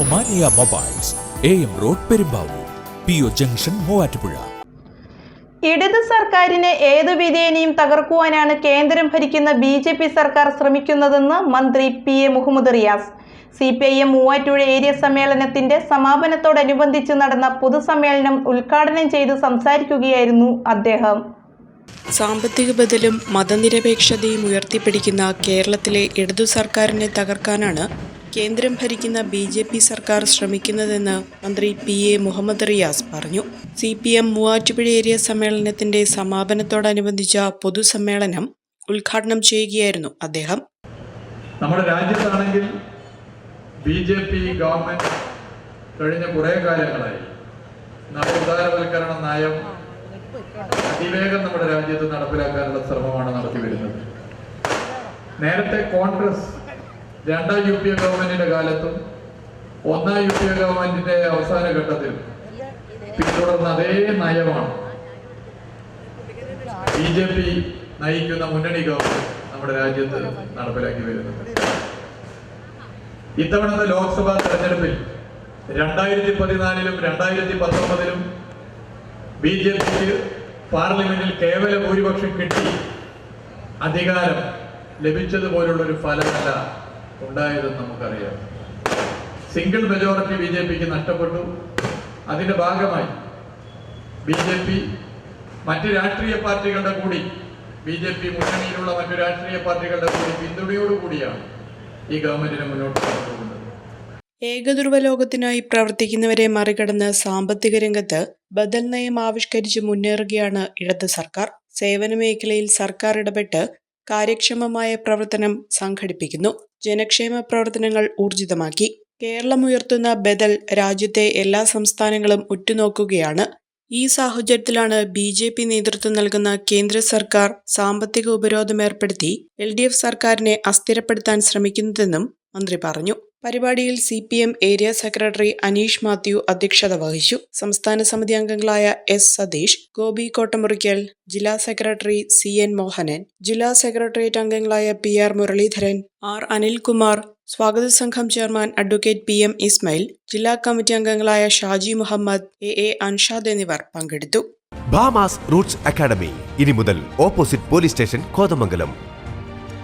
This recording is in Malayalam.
Omania mobiles A M road Perumbavoor P O junction Muvattupuzha. ഇടത് സർക്കാരിനെ ഏതു വിധേനയും തകർക്കുവാനാണ് കേന്ദ്രം ഭരിക്കുന്ന ബി ജെ പി സർക്കാർ ശ്രമിക്കുന്നതെന്ന് മന്ത്രി P A Muhammad Riyas. C P I M Muvattupuzha area സമ്മേളനത്തിന്റെ സമാപനത്തോടനുബന്ധിച്ച് നടന്ന പൊതുസമ്മേളനം ഉദ്ഘാടനം ചെയ്ത് സംസാരിക്കുകയായിരുന്നു അദ്ദേഹം. സാമ്പത്തിക ബദലും മതനിരപേക്ഷതയും ഉയർത്തിപ്പിടിക്കുന്ന കേരളത്തിലെ ഇടതു സർക്കാരിനെ തകർക്കാനാണ് കേന്ദ്രം ഭരിക്കുന്ന ബി ജെ പി സർക്കാർ ശ്രമിക്കുന്നതെന്ന് മന്ത്രി പി എ മുഹമ്മദ് റിയാസ് പറഞ്ഞു. C P M Muvattupuzha area സമ്മേളനത്തിന്റെ സമാപനത്തോടനുബന്ധിച്ച പൊതുസമ്മേളനം ഉദ്ഘാടനം ചെയ്യുകയായിരുന്നു അദ്ദേഹം. നമ്മുടെ രാജ്യത്താണെങ്കിൽ ബി ജെ പി ഗവൺമെന്റ് കഴിഞ്ഞ കുറേ കാലങ്ങളായി നവോദാരവൽക്കരണ നയം അതിവേഗം നമ്മുടെ രാജ്യത്ത് നടപ്പിലാക്കാനുള്ള ശ്രമമാണ് നടത്തി വരുന്നത് നേരത്തെ കോൺഗ്രസ് രണ്ടാം യു പി എ ഗവൺമെന്റിന്റെ കാലത്തും ഒന്നാം യു പി എ ഗവൺമെന്റിന്റെ അവസാന ഘട്ടത്തിൽ പിന്തുടർന്ന അതേ നയമാണ് ബി ജെ പി നയിക്കുന്ന മുന്നണി ഗവൺമെന്റ് നമ്മുടെ രാജ്യത്ത് നടപ്പിലാക്കി വരുന്നത്. ഇത്തവണത്തെ ലോക്സഭാ തെരഞ്ഞെടുപ്പിൽ രണ്ടായിരത്തി പതിനാലിലും രണ്ടായിരത്തി പത്തൊമ്പതിലും ബി ജെ പിക്ക് പാർലമെന്റിൽ കേവല ഭൂരിപക്ഷം കിട്ടി അധികാരം ലഭിച്ചതുപോലുള്ള ഒരു ഫലമല്ല ഉണ്ടായതെന്ന് നമുക്കറിയാം. സിംഗിൾ മെജോറിറ്റി ബി ജെ പിക്ക് നഷ്ടപ്പെട്ടു. അതിന്റെ ഭാഗമായി ബി ജെ പി മറ്റ് രാഷ്ട്രീയ പാർട്ടികളുടെ കൂടി ബി ജെ പി മുന്നണിയിലുള്ള മറ്റു രാഷ്ട്രീയ പാർട്ടികളുടെ കൂടി പിന്തുണയോടുകൂടിയാണ് ഈ ഗവൺമെന്റിനെ മുന്നോട്ട് കൊണ്ടുപോകുന്നത്. ഏകധ്രുവ ലോകത്തിനായി പ്രവർത്തിക്കുന്നവരെ മറികടന്ന് സാമ്പത്തിക രംഗത്ത് ബദൽ നയം ആവിഷ്കരിച്ച് മുന്നേറുകയാണ് ഇടത് സർക്കാർ. സേവന മേഖലയിൽ സർക്കാർ ഇടപെട്ട് കാര്യക്ഷമമായ പ്രവർത്തനം സംഘടിപ്പിക്കുന്നു. ജനക്ഷേമ പ്രവർത്തനങ്ങൾ ഊർജിതമാക്കി. കേരളം ഉയർത്തുന്ന ബദൽ രാജ്യത്തെ എല്ലാ സംസ്ഥാനങ്ങളും ഉറ്റുനോക്കുകയാണ്. ഈ സാഹചര്യത്തിലാണ് ബി ജെ പി നേതൃത്വം നൽകുന്ന കേന്ദ്ര സർക്കാർ സാമ്പത്തിക ഉപരോധം ഏർപ്പെടുത്തി. എൽ ഡി എഫ് സർക്കാരിനെ അസ്ഥിരപ്പെടുത്താൻ ശ്രമിക്കുന്നതെന്നും മന്ത്രി പറഞ്ഞു. പരിപാടിയിൽ C P M area secretary Aneesh Mathew അധ്യക്ഷത വഹിച്ചു. സംസ്ഥാന സമിതി അംഗങ്ങളായ എസ് സതീഷ് ഗോപി കോട്ടമുറിക്കൽ ജില്ലാ സെക്രട്ടറി സി എൻ മോഹനൻ ജില്ലാ സെക്രട്ടേറിയറ്റ് അംഗങ്ങളായ P R Muraleedharan R Anilkumar സ്വാഗത സംഘം chairman advocate P M Ismail ജില്ലാ കമ്മിറ്റി അംഗങ്ങളായ ഷാജി മുഹമ്മദ് എ എ അൻഷാദ് എന്നിവർ പങ്കെടുത്തു. ബാമാസ് റൂട്ട്സ് അക്കാഡമി ഇനി മുതൽ ഓപ്പോസിറ്റ് പോലീസ് സ്റ്റേഷൻ കോതമംഗലം.